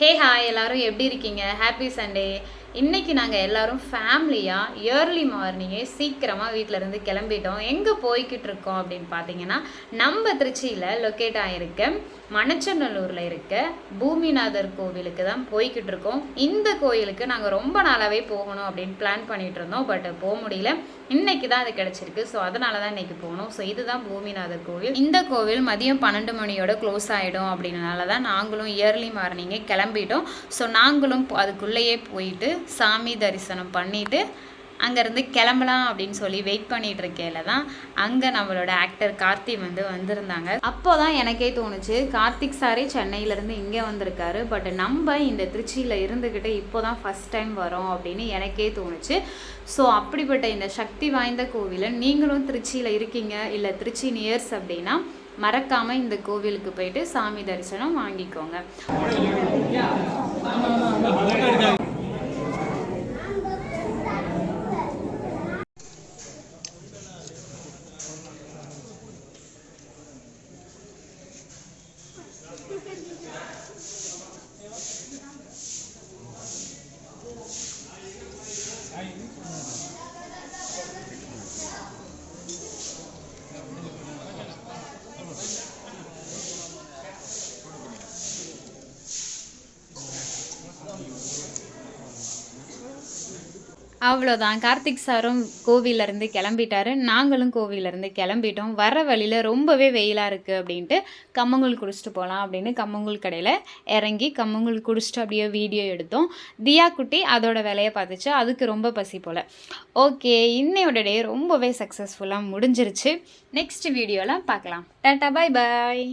Hey hi எல்லாரும் எப்படி இருக்கீங்க? ஹாப்பி சண்டே இன்றைக்கி நாங்கள் எல்லாரும் ஃபேமிலியாக இயர்லி மார்னிங்கே சீக்கிரமாக வீட்டிலேருந்து கிளம்பிட்டோம். எங்கே போய்கிட்டு இருக்கோம் அப்படின்னு பார்த்தீங்கன்னா நம்ம திருச்சியில் லொக்கேட் ஆகிருக்க மணச்சநல்லூரில் இருக்க பூமிநாதர் கோவிலுக்கு தான் போய்கிட்டு இருக்கோம். இந்த கோயிலுக்கு நாங்கள் ரொம்ப நாளாகவே போகணும் அப்படின்னு பிளான் பண்ணிகிட்டு இருந்தோம். பட் போக முடியல. இன்னைக்கு தான் அது கிடச்சிருக்கு. ஸோ அதனால தான் இன்னைக்கு போகணும். ஸோ இதுதான் பூமிநாதர் கோவில். இந்த கோவில் மதியம் பன்னெண்டு மணியோட க்ளோஸ் ஆகிடும் அப்படின்றனால தான் நாங்களும் இயர்லி மார்னிங்கே கிளம்பிட்டோம். ஸோ நாங்களும் அதுக்குள்ளேயே போயிட்டு சாமி தரிசனம் பண்ணிட்டு அங்கேருந்து கிளம்பலாம் அப்படின்னு சொல்லி வெயிட் பண்ணிட்டு இருக்கையில தான் அங்கே நம்மளோட ஆக்டர் கார்த்தி வந்து வந்திருந்தாங்க. அப்போ தான் எனக்கே தோணுச்சு கார்த்திக் சாரே சென்னையிலேருந்து இங்கே வந்திருக்காரு பட் நம்ம இந்த திருச்சியில் இருந்துக்கிட்டு இப்போ தான் ஃபஸ்ட் டைம் வரோம் அப்படின்னு எனக்கே தோணுச்சு. ஸோ அப்படிப்பட்ட இந்த சக்தி வாய்ந்த கோவிலை நீங்களும் திருச்சியில் இருக்கீங்க இல்லை திருச்சி நியர்ஸ் அப்படின்னா மறக்காம இந்த கோவிலுக்கு போயிட்டு சாமி தரிசனம் வாங்கிக்கோங்க. அவ்வளோதான் கார்த்திக் சாரும் கோவிலேருந்து கிளம்பிட்டாரு. நாங்களும் கோவிலேருந்து கிளம்பிட்டோம். வர வழியில் ரொம்பவே வெயிலாக இருக்குது அப்படின்ட்டு கம்மங்கூழ் குடிச்சிட்டு போகலாம் அப்படின்னு கம்மங்கூழ் கடையில் இறங்கி கம்மங்கூழ் குடிச்சிட்டு அப்படியே வீடியோ எடுத்தோம். தியா குட்டி அதோட வேலையை பார்த்துச்சு. அதுக்கு ரொம்ப பசி போல். ஓகே இன்னையோட டே ரொம்பவே சக்ஸஸ்ஃபுல்லாக முடிஞ்சிருச்சு. நெக்ஸ்ட் வீடியோவில் பார்க்கலாம். டாட்டா பாய் பாய்